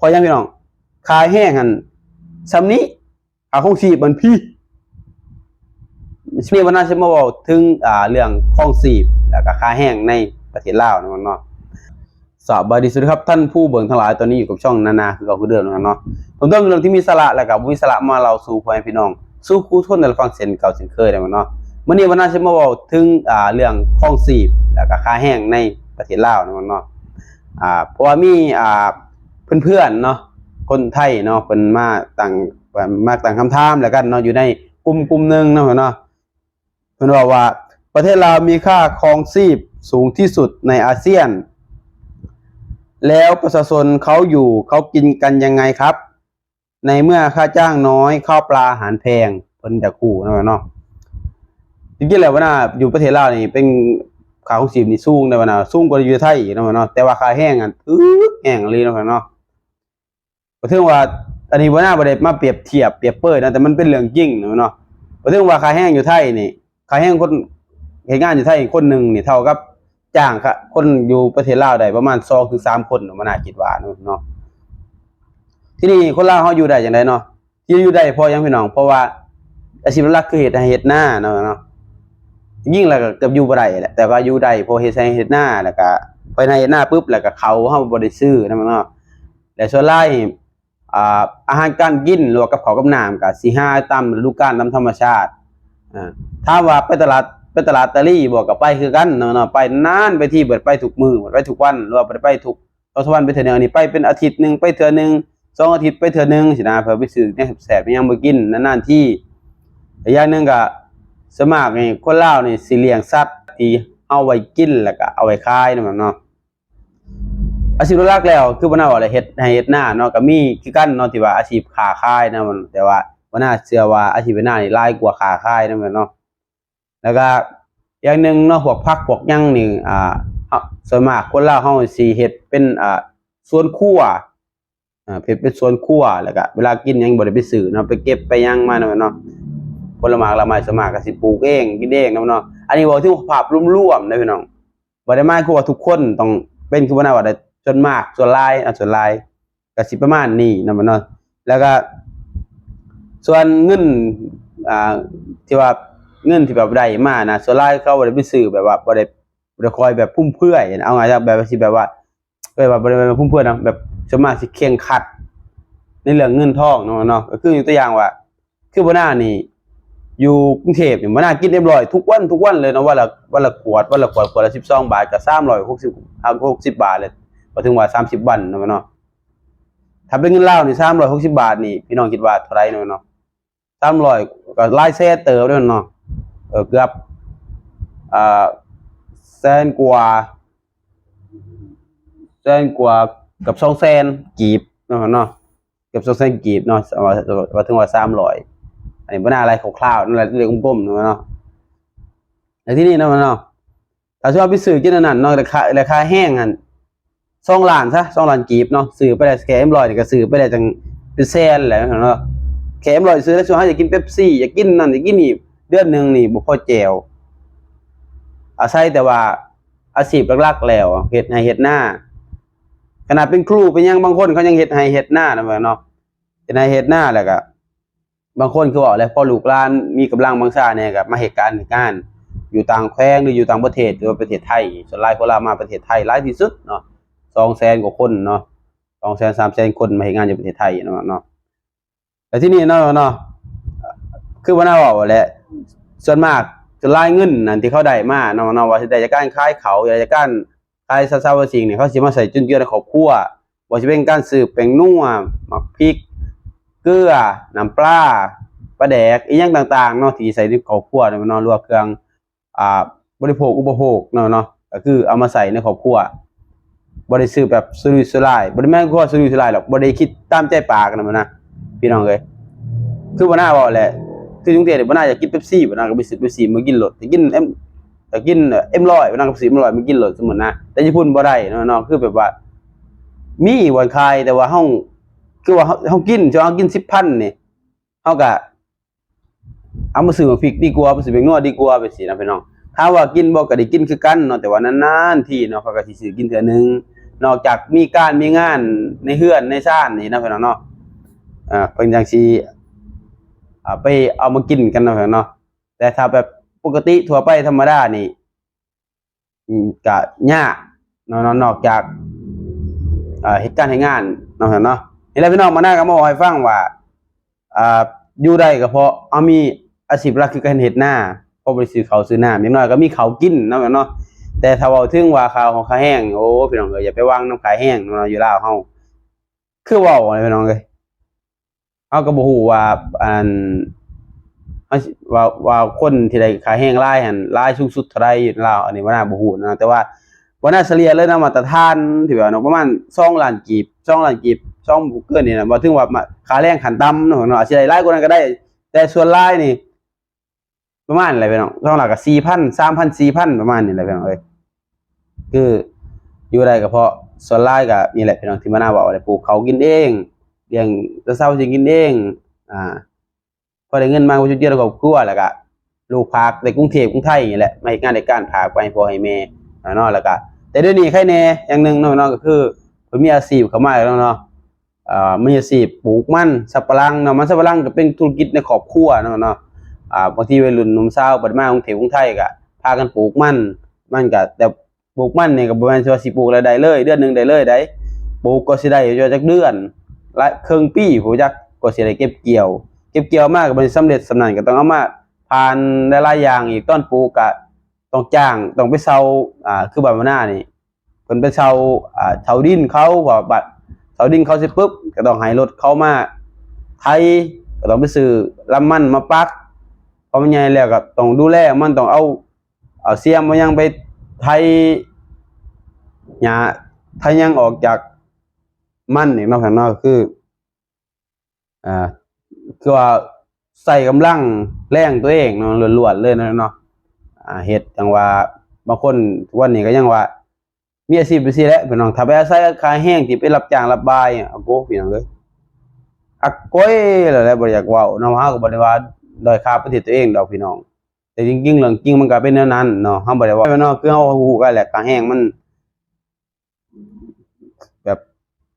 พอยังพี่น้องขายแห้งหันซำนี้อาคงสีมันพี่นี่วันนั้นฉันมาบอกถึงอ่าเรื่องคลองสีบแล้วก็ขายแห้งในประเทศลาวนะมันเนาะสวัสดีสวัสดีครับท่านผู้เบิ่งทั้งหลายตอนนี้อยู่กับช่องนานาคือเราคือเดิมนะเนาะผมต้องเรื่องที่มีสาระแล้วกับวิสาระมาเราสู่พ่อแม่พี่น้อง สู้คู่ทุนในฟังเส้นเก่าเส้นเคยนะมันเนาะมื่อนี้วันนั้นฉันมาบอกถึงอ่าเรื่องคลองสีบแล้วก็ขายแห้งในประเทศลาวนะมันเนาะอ่าเพราะว่ามีอ่า เพื่อนๆเนาะคนไทยเนาะเป็นมาต่างมาต่างคำถามแล้วกันเนาะอยู่ในกลุ่มกลุ่มหนึ่งเนาะเนาะเพิ่นบอกว่า ประเทศลาวมีค่าครองชีพสูงที่สุดในอาเซียน แล้วประชาชนเขาอยู่เขากินกันยังไงครับ ในเมื่อค่าจ้างน้อยข้าวปลาอาหารแพงเพิ่นจะขู่เนาะเนาะจริงๆแล้วว่าน่ะอยู่ประเทศลาวนี่เป็นค่าของชีพนี่สูงได้บ่นะสูงกว่าอยู่ไทยเนาะเนาะแต่ว่าค่าแห้งอะอึกแห้งเลยเนาะเนาะ ก็ถึงว่าอันนี้บ่น่าบ่ได้มาเปรียบเทียบเปรียบเปรยนะแต่มันเป็นเรื่องจริงเนาะเนาะถึงว่าค่าแห้งอยู่ไทยนี่ค่าแห้งคนเฮ็ดงานอยู่ไทยคนหนึ่งนี่เท่ากับจ้างค่ะคนอยู่ประเทศลาวได้ประมาณ2ถึง3คนเนมันน่าคิดว่าเนาะเนาะที่นี่คนลาวเฮาอยู่ได้จังไดเนาะที่อยู่ได้เพราะยังพี่น้อง เพราะว่าอาชีพหลักคือเฮ็ดให้เฮ็ดนาเนาะเนาะยิ่งแล้วก็เกือบอยู่บ่ได้แหละแต่ว่าอยู่ได้เพอเฮ็ดไสเฮ็ดหน้าแล้วก็ไปในเฮ็ดหน้าปุ๊บแล้วก็เขาเฮาบ่ได้ซื้อนำเนาะแล้วส่วนหลาย อาหารการกินหรือว่ากับข้ากับน้ำก็สิหาตามฤดูกาลตามธรรมชาติถ้าว่าไปตลาดไปตลาดตะลี่บ่ก็ไปคือกันเนาะไปนานไปที่เบิดไปทุกมือเบิดไปทุกวันหรือว่าได้ไปทุกตอนวันไปเทื่อนอันนี้ไปเป็นอาทิตย์หนึ่งไปเทื่อนึงสองอาทิตย์ไปเทื่อนึงสินะเพื่อไปซื้อเนี่ยแซ่บยังบ่กินนานๆที่อีกอย่างหนึงก็สวนมากนี่คนลานี่สิเลี้ยงสัตว์ที่เอาไว้กินแล้วก็เอาไว้ขายนั่นแหละเนาะ อาชีพหลักแล้ว คือบ่น่าว่าอะไรเฮ็ดให้เฮ็ดหน้าเนาะก็มีคือกันเนาะที่ว่าอาชีพค้าขายนะมันแต่ว่าบ่น่าเชื่อว่าอาชีพเป็นหน้านี่หลายกว่าค้าขายนั่นแหละเนาะแล้วก็อย่างหนึ่งเนาะพวกผักพวกหยังนี่อ่าส่วนมากคนลาวเฮาสิเฮ็ดเป็นอ่าสวนครัวอ่าเฮ็ดเป็นสวนครัวแล้วก็เวลากินหยังบ่ได้ไปซื้อเนาะไปเก็บไปหยังมานั่นแหละเนาะผลไม้ละไม้สวนมากก็สิปลูกเองกินเองนะพี่น้องอันนี้บอกถึงภาพรวมๆนะพี่น้องบ่ได้หมายคือว่าทุกคนต้องเป็นคือบ่น่าว่าได้ ส่วนมากส่วนลายอะส่วนลายก็สิประมาณนี้นะพี่น้องแล้วก็ ส่วนเงินอ่าที่ว่าเงินที่แบบได้มานะส่วนลายเขาบ่ได้ไปซื้อแบบว่าบ่ได้บ่ได้คอยแบบพุ่มเพื่อยนะเอาไงายแบบสิแบบว่าแบบว่าบ่ได้แบบพุ่มเพื่อยนะแบบส่วนมากสิเคร่งครัด ในเรื่องเงินทองเนาะเนาะก็คืออยู่ตัวอย่างว่า คือบ่น่านี่อยู่กรุงเทพเนี่ยมันน่ากินเรียบร้อยทุกวันทุกวันเลยนะวันละวันละขวดวันละขวดขวดละสิบสองบาทกับสามร้อยหกสิบหกสิบบาทเลย พอถึงว่าสามสิบวันนะเนาะถ้าเป็นเงินเล่านี่สามร้อยหกสิบาทนี่พี่น้องคิดว่าเท่าไรเนาะเนาะสามร้อยก็ไล่แซ่เติบด้วยเนาะเกือบอ่าแสนกว่าแสนกว่ากับสองแสนกีบเนาะเนาะเกือบสองแสนกีบเนาะว่าว่าถึงว่าสามร้อยอันนี้บ่น่าอะไรคร่าวๆนั่นแหละเรื่องกลมๆนะเนาะแล้วที่นี่เนาะเนาะถ้าชอบไปซื้อกินนนั้นเนาะราคาราคาแห้งอัน สองล้านซะสองล้านกีบเนาะซื้อไปได้แค่เอ็มร้อยนี่ก็ซื้อไปได้จังเป็นแสนแหละเนาะแค่เอ็มร้อยซื้อแล้วส่วนหญ่อยากกินเป๊ปซี่อยากกินนั่นอยากกินนี่เดือนหนึ่งนี่บ่พอแจวอาศัยแต่ว่าอาชีพหลักๆแล้วเฮ็ดให้เฮ็ดหน้า ขนาดเป็นครูเป็นยังบางคนเขายังเฮ็ดให้เฮ็ดหน้านะเนาะเฮ็ดให้เฮ็ดหน้าแล้วก็บางคนคือบอกเลยพอลูกหลานมีกำลังบางซ่าเนี่ยกับมาเหตุการณ์เหตุการณ์อยู่ต่างแคว้นหรืออยู่ต่างประเทศหรือว่าประเทศไทยส่วนลายคนลามาประเทศไทยหลายที่สุดเนาะ องแสนกว่าคนเนาะสองแสนสามแสนคนมาเหตุงานอยู่ประเทศไทยเนาะเนาะแต่ที่นี่เนาะเนาะคือว่าน่าบอกว่าแหละส่วนมากจะรายเงินนั่นที่เขาได้มาเนาะเนาะว่าสิได้จากการขายเขาจากการขายซาซาวสิ่งเนี่ยเขาสิมาใส่จุนเจือในครอบครัวว่าสิเป็นการสืบแป้งนัวหมักพริก เกลือน้ำปลาปลาแดกอีหยังต่างๆเนาะที่ใส่ในครอบครัวเนี่ยเนาะรว่าเครื่องอ่าบริโภคอุปโภคเนาะเนาะก็คือเอามาใส่ในครอบครัว บ่ได้ซื้อแบบสุรุ่ยสุร่ายบ่ได้แม่นว่าสุรุ่ยสุร่ายหรอกบ่ได้คิดตามใจปากนะมันนะพี่น้องเอ้ยคือบ่น่าเว้าแหละคือจุงเตเนี่ยบ่น่าอยากกินเป๊ปซี่บ่น่าก็ไปซื้อเป๊ปซี่มากินรถแต่กินเอ็มแต่กินเอ็มร้อยบ่น่าก็ไปซื้อเอ็มร้อยมากินรถสมมุตินะแต่ญี่ปุ่นบ่ได้เนาะเนาะคือแบบว่า มีวันคายแต่ว่าเฮาคือว่าเฮาเฮากินจะเอากินสิบพันนี่เฮาก็เอามาซื้อมาพริกดีกว่ามาซื้อเป็นวดดีกว่าไปสินะพี่น้องถ้าว่ากินบ่ก็ได้กินคือกันเนาะแต่ว่านานๆทีเนาะเขาก็สิซื้อกินเทื่อนึง นอกจากมีการมีงานในเฮือนในซ่านนี่นะพี่น้องเนาะอ่าเพิ่นจังสิอ่าไปเอามากินกันนะพี่น้องเนาะแต่ถ้าแบบปกติทั่วไปธรรมดานี่ก็ยากนาะเนนอกจากอ่าเหตุการณ์ให้งานนาะพี่น้องเนาะนี่แหละพี่น้องมาหน้าก็มาบอกให้ฟังว่าอ่าอยู่ได้ก็เพราะเอามีอาชีพหลักคือการเฮ็ดหน้าเพราะบ่ได้ซื้อข้าซื้อน้ำอย่างน้อยก็มีเขากินนาะพี่น้องเนาะ แต่ถ้าเว้าถึงว่าข้าวของข้าแห้งโอ้พี่น้องเอ้ยอย่าไปวางน้ำขายแห้งเนาอยู่ลาวเฮาคือเว้าอะไรพี่น้องเอ้ยเฮาก็บ่ฮู้ว่าอันว่าว่าคนที่ได้ขายแห้งหลายหั่นหลายสูงสุดเท่าใดอยู่ลาวอันนี้บ่น่าบ่ฮู้นะแต่ว่าบ่น่าเฉลี่ยเลยนะมาตรฐานที่ว่าเนาะประมาณ2ล้านกีบ2ล้านกีบ2บ่เกินนี่นะบ่ถึงว่ามาคาแรงขันต่ำเนาะเนาะอาจสิได้หลายกว่านั้นก็ได้ แต่ส่วนหลายนี่ประมาณอะไรพี่น้อง2ล้านก็4,000 3,000 4,000ประมาณนี้แหละพี่น้องเอ้ย คืออยู่ได้ก็เพราะส่วนหลายก็นี่แหละพี่น้องที่มาหน้าบอกว่าได้ปลูกเขากินเองเลี้ยงต่เช้าสิกินเองอ่าพอได้เงินมาก็จุดเดียวแล้วก็ครัวแล้วก็ลูกพากในกรุงเทพกรุงไทยนี่แหละไม่งานในการพาไปพอให้แม่เนาะแล้วก็แต่ดี๋ยนี้ใครแน่อย่างหนึ่งนาะเนาะก็คือเพิ่นมีอาชีพเข้ามาแล้วเนาะอ่ามีอาชีพปลูกมันสับปะหลังเนาะมันสับปะหลังก็เป็นธุรกิจในครอบครัวเนาะเนาะอ่าบางทีวัยรุ่นหนุ่มสาวบัดมากรุงเทพกรุงไทยก็พากันปลูกมันมันก็แต่ ปลูกมันเนี่ยก็บ่แม่นว่าสิปลูกแล้วได้เลย เดือนหนึงได้เลยได้ปลูกก็สิได้อยู่จักเดือนละครึ่งปีผู้จักก็สิได้เก็บเกี่ยว เก็บเกี่ยวมากก็บ่ได้สำเร็จสำนั้นก็ต้องเอามาผ่านหลายๆอย่างอีกตอนปลูกก็ต้องจ้างต้องไปเซาอ่าคือบ้านมะนานี่เพิ่นไปเซาอ่าเซาดินเขาว่าบัดเซาดินเขาเสร็จปุ๊บก็ต้องให้รถเขามาไถก็ต้องไปซื้อลำมันมาปักพอมันใหญ่แล้วก็ต้องดูแลมันต้องเอาเอาเสียมมายังไป ไถหญ้าถ้ายังออกจากมันนี่นาะข้างนอกคืออ่าคือว่าใส่กำลังแรงตัวเองเนาะล้วนๆเลยเนาะเนาะอ่าเฮ็ดจังว่าบางคนทุกวันนี้ก็ยังว่ามีอาชีพไปสิแหละพี่น้องถ้าไปอาศัยขายแห้งที่ไปรับจ้างรับบายอะโอ้โหพี่น้องเอ้ยอักก้อยแล้วแหละบ่อยากเว้าเนาะเฮาก็บ่ได้ว่าด้อยค่าประเทศตัวเองดอกพี่น้อง แต่จริงๆเรื่องจริงมันก็เป็นแนวนั้นเนาะเฮาบ่ได้ว่าเนาะคือเฮาฮู้กันแหละขายแห้งมัน แบบ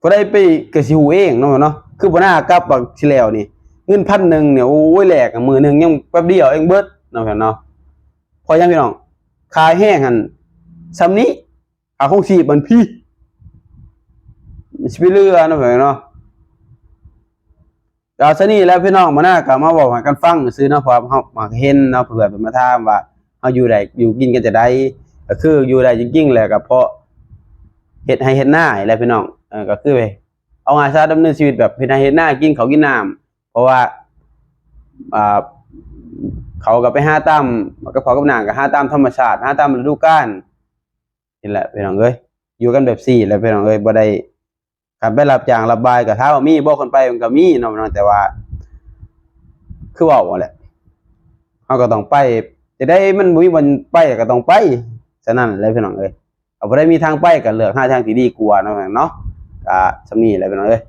บ่ได้ไปกสิหูเองเนาะเนาะคือบ่น่ากับบักสิแล้วนี่เงินพันหนึ่งเนี่ยโอ้ยแหลกมือหนึ่งยังแป๊บเดียวเองเบิดเนาะเนาะพอยังพี่น้องขายแห้งหันซำนี้อาคงชีพมันพี่สิไปเรือเนาะเนาะ ก็ซะนี่แล้วพี่น้องมาหน้าก็มาบอกให้กันฟังซื่อเนาะพราะเฮามาเห็นเนาะเผื่อเพิ่นมาถามว่าเฮาอยู่ได้อยู่กินกันจะได้ก็คืออยู่ได้จริงๆแหละก็เพราะเฮ็ดให้เฮ็ดหน้าแหละพี่น้องเออก็คือไปเอางายซะดำเนินชีวิตแบบเฮ็ดให้เฮ็ดหน้ากินเขากินน้ำเพราะว่าอ่าเขาก็ไปหาตามก็พอกับนางก็หาตามธรรมชาติหาตามฤดูกาลนี่แหละพี่น้องเอ้ยอยู่กันแบบสี่แหละพี่น้องเอ้ยบ่ได้ คันไปรับจ้างรับบายก็ถามว่ามีบ่คนไปมันก็มีเนาะพี่น้องแต่ว่า คือว้าว่าแหละเฮาก็ต้องไปจะได้มันมีวันไปก็ต้องไปฉะนั้นแหละพี่น้องเอ้ยเอาบ่ได้มีทางไปก็เลือกหาทางที่ดีกว่าเนาะเนาะก็สำนี้แหละพี่น้องเอ้ย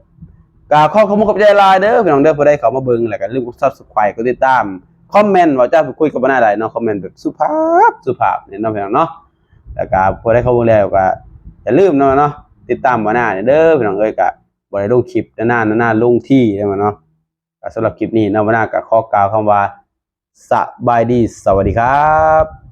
ก็ขอขอบคุณกับใจลายเด้อพี่น้องเด้อผู้ใดเข้ามาเบิ่งแล้วก็ลืมกด Subscribe กดติดตามคอมเมนต์ว่าจะไปคุยกับบ่น่าได้เนาะคอมเมนต์แบบสุภาพสุภาพเนี่ยเนาะพี่น้องเนาะแล้วก็ผู้ใดเข้ามาแล้วก็อย่าลืมเนาะเนาะ ติดตามบ่น่าเด้อพี่น้องเอ้ยกะบ่ได้ลงคลิปนานๆนานๆลงที่เด้อเนาะสำหรับคลิปนี้นาะบ่น่าก็ข้อกล่าวคำว่าสบายดีสวัสดีครับ